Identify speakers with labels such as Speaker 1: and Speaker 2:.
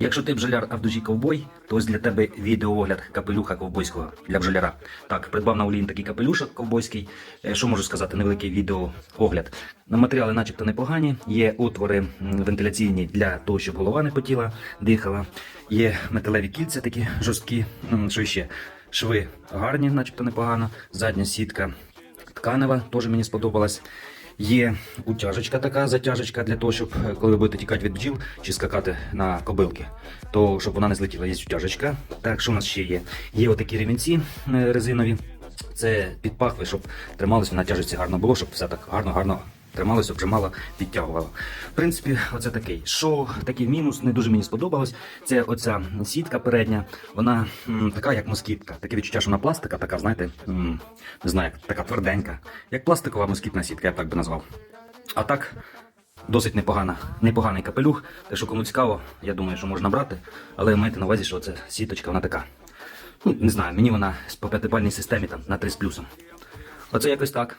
Speaker 1: Якщо ти бджоляр, а ковбой, то ось для тебе відеоогляд капелюха ковбойського для бджоляра. Так, придбав на Олін такий капелюшок ковбойський. Е, Що можу сказати, невеликий відеоогляд. Матеріали начебто непогані, є отвори вентиляційні для того, щоб голова не потіла, дихала. Є металеві кільця такі жорсткі. Що ще? Шви гарні, начебто непогано. Задня сітка тканева, теж мені сподобалась. Є утяжечка така, затяжечка для того, щоб е, коли ви будете тікати від бджіл чи скакати на кобилки, то щоб вона не злетіла, є утяжечка. Так, що у нас ще є? Є отакі ремінці е, резинові. Це під пахви, щоб трималось на тяжесті гарно було, щоб все так гарно-гарно трималося, обжимало, підтягувало. В принципі, оце такий. Що такий мінус, не дуже мені сподобалось. Це оця сітка передня, вона м, така, як москітка. Таке відчуття, що вона пластика, така, знаєте, м, не знаю, така тверденька. Як пластикова москітна сітка, я б так би назвав. А так, досить непогана, непоганий капелюх. Те, що кому цікаво, я думаю, що можна брати. Але майте на увазі, що це сіточка, вона така. Ну, не знаю, мені вона по п'ятибальній системі там на 3 з плюсом. Оце якось так.